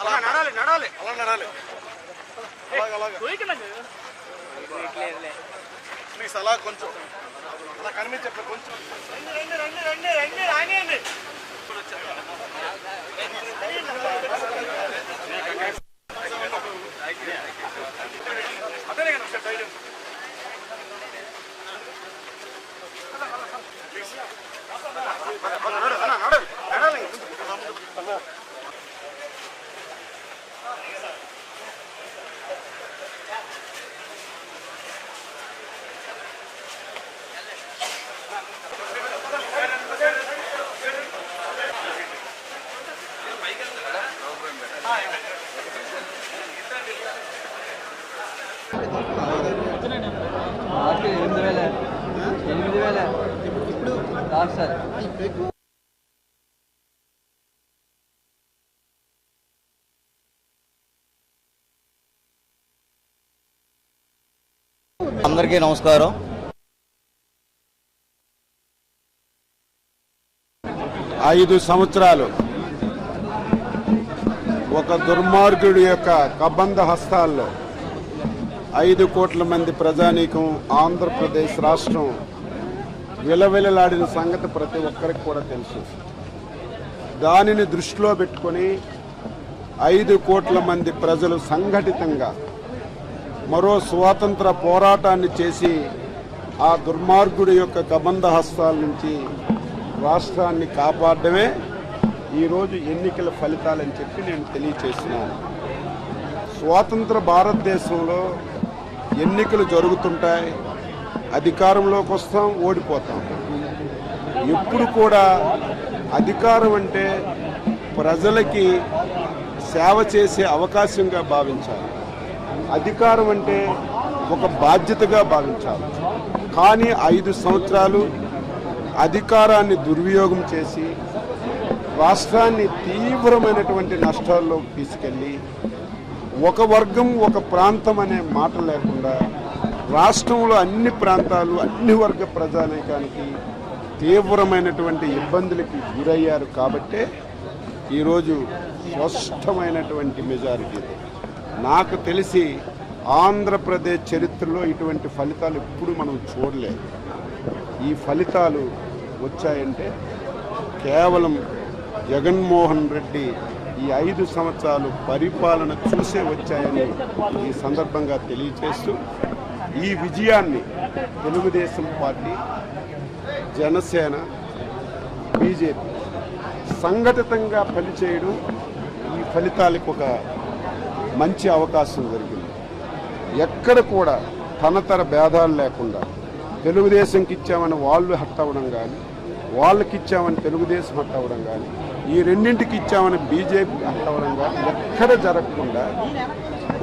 అలా నడాలి నడాలి. అలా నడాలి. ప్లీజ్ అలా కొంచెం. అలా కనిపించట్లే కొంచెం. రండి రండి రండి రండి రానియండి. సార్ అందరికీ నమస్కారం. ఐదు సంవత్సరాలు ఒక దుర్మార్గుడి యొక్క కబంధ హస్తాల్లో ఐదు కోట్ల మంది ప్రజానీకం ఆంధ్రప్రదేశ్ రాష్ట్రం విలవిలలాడిన సంగతి ప్రతి ఒక్కరికి కూడా తెలుసు. దానిని దృష్టిలో పెట్టుకొని ఐదు కోట్ల మంది ప్రజలు సంఘటితంగా మరో స్వాతంత్ర పోరాటాన్ని చేసి ఆ దుర్మార్గుడి యొక్క కబంధ హస్తాల నుంచి రాష్ట్రాన్ని కాపాడమే ఈరోజు ఎన్నికల ఫలితాలని చెప్పి నేను తెలియచేస్తున్నాను. స్వాతంత్ర భారతదేశంలో ఎన్నికలు జరుగుతుంటాయి. అధికారంలోకి వస్తాం ఓడిపోతాం. ఎప్పుడు కూడా అధికారం అంటే ప్రజలకి సేవ చేసే అవకాశంగా భావించాలి. అధికారం అంటే ఒక బాధ్యతగా భావించాలి. కానీ ఐదు సంవత్సరాలు అధికారాన్ని దుర్వినియోగం చేసి రాష్ట్రాన్ని తీవ్రమైనటువంటి నష్టాల్లో తీసుకెళ్ళి ఒక వర్గం ఒక ప్రాంతం అనే మాట లేకుండా రాష్ట్రంలో అన్ని ప్రాంతాలు అన్ని వర్గ ప్రజానీకానికి తీవ్రమైనటువంటి ఇబ్బందులకి గురయ్యారు కాబట్టే ఈరోజు స్పష్టమైనటువంటి మెజారిటీ నాకు తెలిసి ఆంధ్రప్రదేశ్ చరిత్రలో ఇటువంటి ఫలితాలు ఎప్పుడు మనం చూడలేదు. ఈ ఫలితాలు వచ్చాయంటే కేవలం జగన్మోహన్ రెడ్డి ఈ ఐదు సంవత్సరాలు పరిపాలన చూసే వచ్చాయని ఈ సందర్భంగా తెలియచేస్తూ ఈ విజయాన్ని తెలుగుదేశం పార్టీ జనసేన బీజేపీ సంఘటితంగా పనిచేయడం ఈ ఫలితాలకు ఒక మంచి అవకాశం జరిగింది. ఎక్కడ కూడా తనతర భేదాలు లేకుండా తెలుగుదేశంకి ఇచ్చామని వాళ్ళు హట్ అవ్వడం కానీ వాళ్ళకి ఇచ్చామని తెలుగుదేశం హట్ అవ్వడం కానీ ఈ రెండింటికి ఇచ్చామని బీజేపీ హట్ అవ్వడం కానీ ఎక్కడ జరగకుండా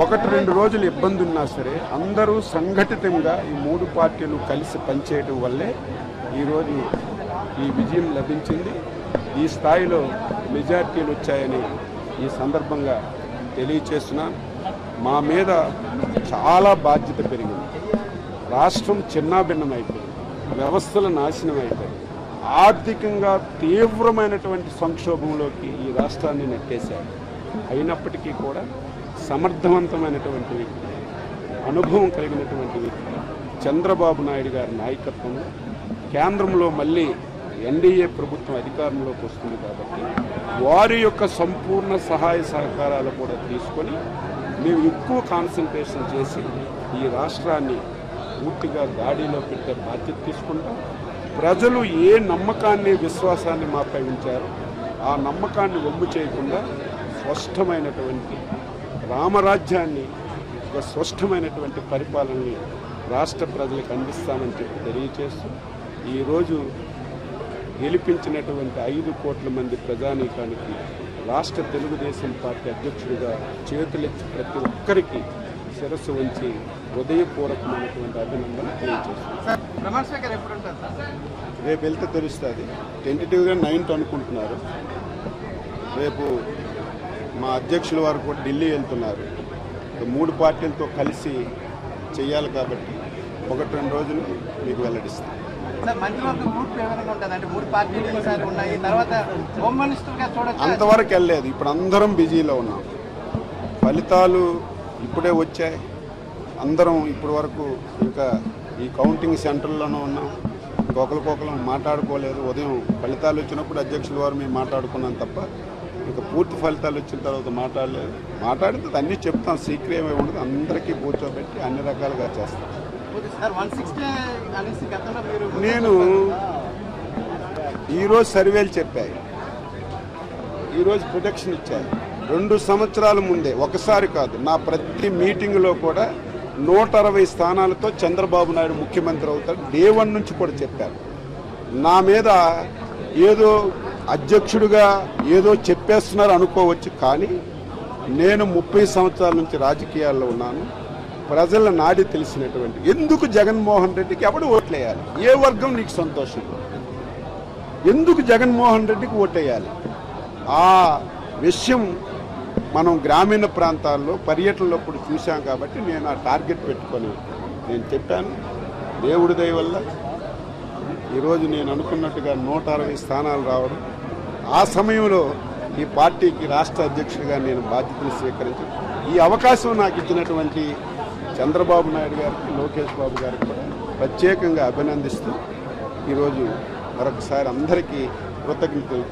ఒకటి రెండు రోజులు ఇబ్బంది ఉన్నా సరే అందరూ సంఘటితంగా ఈ మూడు పార్టీలు కలిసి పనిచేయడం వల్లే ఈరోజు ఈ విజయం లభించింది. ఈ స్థాయిలో మెజార్టీలు వచ్చాయని ఈ సందర్భంగా తెలియచేస్తున్నాను మా మీద చాలా బాధ్యత పెరిగింది. రాష్ట్రం చిన్నాభిన్నమైపోయింది. వ్యవస్థలు నాశనం అయిపోయింది ఆర్థికంగా తీవ్రమైనటువంటి సంక్షోభంలోకి ఈ రాష్ట్రాన్ని నెట్టేశారు. అయినప్పటికీ కూడా సమర్థవంతమైనటువంటి వ్యక్తి అనుభవం కలిగినటువంటి వ్యక్తి. చంద్రబాబు నాయుడు గారి నాయకత్వంలో కేంద్రంలో మళ్ళీ ఎన్డీఏ ప్రభుత్వం అధికారంలోకి వస్తుంది కాబట్టి వారి యొక్క సంపూర్ణ సహాయ సహకారాలు కూడా తీసుకొని మేము ఎక్కువ కాన్సన్ట్రేషన్ చేసి ఈ రాష్ట్రాన్ని పూర్తిగా గాడిలో పెట్టే బాధ్యత తీసుకుంటాం. ప్రజలు ఏ నమ్మకాన్ని విశ్వాసాన్ని మాపై ఉంచారో ఆ నమ్మకాన్ని ఒమ్ము చేయకుండా స్పష్టమైనటువంటి రామరాజ్యాన్ని ఒక స్పష్టమైనటువంటి పరిపాలనని రాష్ట్ర ప్రజలకు అందిస్తామని చెప్పి తెలియచేస్తూ ఈరోజు గెలిపించినటువంటి ఐదు కోట్ల మంది ప్రజానీకానికి రాష్ట్ర తెలుగుదేశం పార్టీ అధ్యక్షుడిగా చేతులెత్తి ప్రతి ఒక్కరికి శిరస్సు ఉంచి హృదయపూర్వకమైనటువంటి అభినందన సార్ రేపు వెళ్తే తెలుస్తుంది. టెంటేటివ్గా నైన్త్ అనుకుంటున్నారు. రేపు మా అధ్యక్షుల వారు కూడా ఢిల్లీ వెళ్తున్నారు. మూడు పార్టీలతో కలిసి చేయాలి కాబట్టి ఒకటి రెండు రోజులు మీకు చూడొచ్చు. అంతవరకు వెళ్ళలేదు. ఇప్పుడు అందరం బిజీలో ఉన్నాం. ఫలితాలు ఇప్పుడే వచ్చాయి. అందరం ఇప్పటి వరకు ఇంకా ఈ కౌంటింగ్ సెంటర్లోనే ఉన్నాం. ఇంకొకరికొకరు మాట్లాడుకోలేదు. ఉదయం ఫలితాలు వచ్చినప్పుడు అధ్యక్షుల వారు మేము మాట్లాడుకున్నాం తప్ప ఇంకా పూర్తి ఫలితాలు వచ్చిన తర్వాత మాట్లాడలేదు. మాట్లాడితే అన్నీ చెప్తాం. సీక్రెట్ ఏమీ ఉండదు. అందరికీ కూర్చోబెట్టి అన్ని రకాలుగా చేస్తాం. నేను ఈరోజు సర్వేలు చెప్పాయి. ఈరోజు ప్రొటెక్షన్ ఇచ్చాయి. రెండు సంవత్సరాల ముందే ఒకసారి కాదు నా ప్రతి మీటింగ్లో కూడా నూట అరవై స్థానాలతో చంద్రబాబు నాయుడు ముఖ్యమంత్రి అవుతాడు. డే వన్ నుంచి కూడా చెప్పారు. నా మీద ఏదో అధ్యక్షుడిగా ఏదో చెప్పేస్తున్నారు అనుకోవచ్చు కానీ నేను ముప్పై సంవత్సరాల నుంచి రాజకీయాల్లో ఉన్నాను. ప్రజల నాడి తెలిసినటువంటి ఎందుకు జగన్మోహన్ రెడ్డికి ఎవడు ఓట్లేయాలి? ఏ వర్గం నీకు సంతోషం? ఎందుకు జగన్మోహన్ రెడ్డికి ఓటేయాలి ఆ విషయం మనం గ్రామీణ ప్రాంతాల్లో పర్యటనలో అప్పుడు చూశాం కాబట్టి నేను ఆ టార్గెట్ పెట్టుకొని నేను చెప్పాను. దేవుడి దయ వల్ల ఈరోజు నేను అనుకున్నట్టుగా నూట అరవై స్థానాలు రావడం ఆ సమయంలో ఈ పార్టీకి రాష్ట్ర అధ్యక్షుడిగా నేను బాధ్యతలు స్వీకరించి ఈ అవకాశం నాకు ఇచ్చినటువంటి చంద్రబాబు నాయుడు గారికి లోకేష్ బాబు గారికి కూడా ప్రత్యేకంగా అభినందిస్తూ ఈరోజు మరొకసారి అందరికీ కృతజ్ఞతలు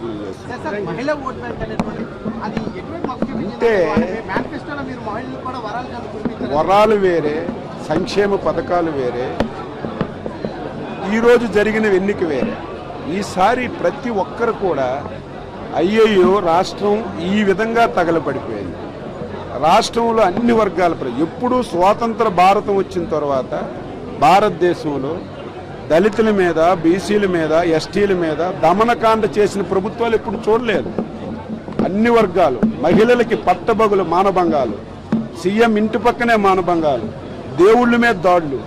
అంటే వరాలు వేరే సంక్షేమ పథకాలు వేరే ఈరోజు జరిగిన ఎన్నిక వేరే. ఈసారి ప్రతి ఒక్కరు కూడా అయ్యయ్యో రాష్ట్రం ఈ విధంగా తగలపడిపోయింది. రాష్ట్రంలో అన్ని వర్గాల ప్ర ఎప్పుడూ స్వాతంత్ర భారతం వచ్చిన తర్వాత భారతదేశంలో దళితుల మీద బీసీల మీద ఎస్టీల మీద దమనకాండ చేసిన ప్రభుత్వాలు ఎప్పుడు చూడలేదు. అన్ని వర్గాలు మహిళలకి పట్టబగులు మానభంగాలు సీఎం ఇంటి పక్కనే మానభంగాలు దేవుళ్ళ మీద దాడులు